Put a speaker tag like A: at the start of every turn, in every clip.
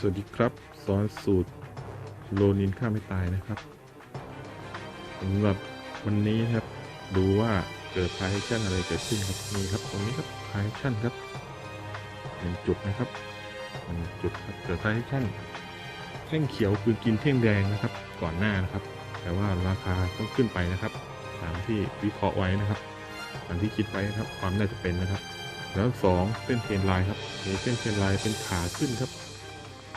A: สวัสดีครับ สอนสูตรโลนินฆ่าไม่ตายนะครับสำหรับวันนี้นะครับ ดูว่าเกิดพายชั่นอะไรเกิดขึ้นครับนี่ครับตรงนี้ครับพายชั่นครับหนึ่งจุดนะครับหนึ่งจุดครับเกิดพายชั่นแท่งเขียวคือกินเท่งแดงนะครับ ก่อนหน้านะครับ แต่ว่าราคาต้องขึ้นไปนะครับ ตามที่วิเคราะห์ไว้นะครับตามที่คิดไว้นะครับ ความน่าจะเป็นนะครับ แล้วสองเส้นเทรนไลน์ครับมีเส้นเทรนไลน์เป็นขาขึ้นครับ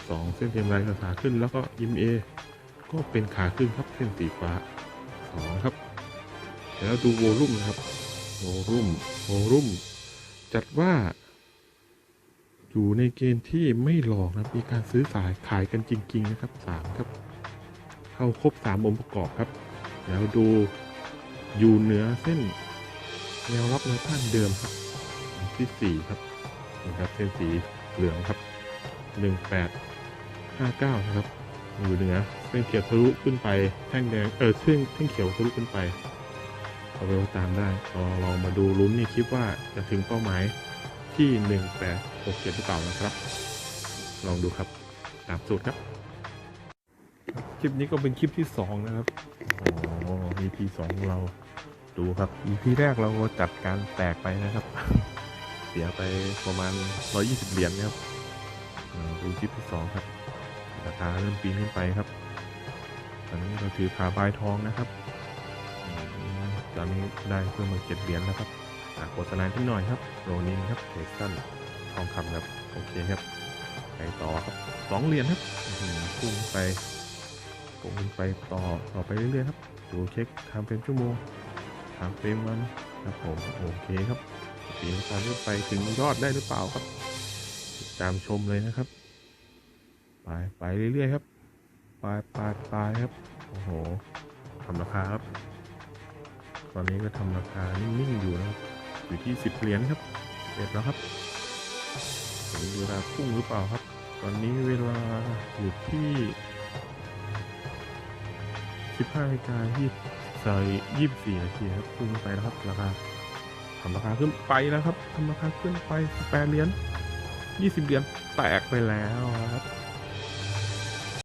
A: สองเส้นเทียมลายขาขึ้น แล้วก็ยิมเอก็เป็นขาขึ้นครับเส้นสีฟ้าสองครับ แล้วดูโวลุ่มนะครับโวลุ่มโวลุ่มจัดว่า อยู่ในเกณฑ์ที่ไม่หลอกนะมีการซื้อสายขายกันจริง ๆ นะครับสามครับ เข้าครบสามองค์ประกอบครับ แล้วดูอยู่เหนือเส้นแนวรับแนวต้านเดิมครับที่สี่ครับนี่ครับเส้นสีเหลืองครับหนึ่งแปด 59 นะครับ อยู่เหนือเส้นเขียวทะลุขึ้นไปแท่งแดงเออเส้นแท่งเขียวทะลุขึ้นไปเอาไปตามได้เราลองมาดูลุ้นนี่คิดว่าจะถึงเป้าหมายที่ 1867 หรือเปล่านะครับ ลองดูครับตามสูตรครับ คลิปนี้ก็เป็นคลิปที่ 2 นะครับโอ้โห EP สองของเราดูครับ EP แรกเราก็จัดการแตกไปนะครับ เสียไปประมาณ 120 เหรียญนะครับอ่าดูคลิปที่สองครับ ราคาเริ่มปีนขึ้นไปครับ ตอนนี้เราถือขาบายทองนะครับ ตอนนี้ได้เพิ่มมาเจ็ดเหรียญแล้วครับอ่าโฆษณาที่หน่อยครับโรนินครับเทสันทองคำครับ โอเคครับไปต่อครับสองเหรียญครับอื้อหือพุ่งไปพุ่งขึ้นไปต่อต่อไปเรื่อยๆครับดูเช็คทำเป็นชั่วโมงทำเป็นวันครับผมโอเคครับปีนราคาขึ้นไปถึงยอดได้หรือเปล่าครับ ตามชมเลยนะครับ ไปไปเรื่อยๆครับ ไปไปไปครับ โอ้โหทำราคาครับ ตอนนี้ก็ทำราคานิ่งๆอยู่นะครับ อยู่ที่สิบเหรียญครับเอ็ดแล้วครับถึงเวลาพุ่งหรือเปล่าครับ ตอนนี้เวลาอยู่ที่สิบห้านาฬิกายี่ใส่ยี่สิบสี่นาทีครับพุ่งไปแล้วครับราคาทำราคาขึ้นไปแล้วครับทำราคาขึ้นไปแปดเหรียญยี่สิบเหรียญแตกไปแล้วครับ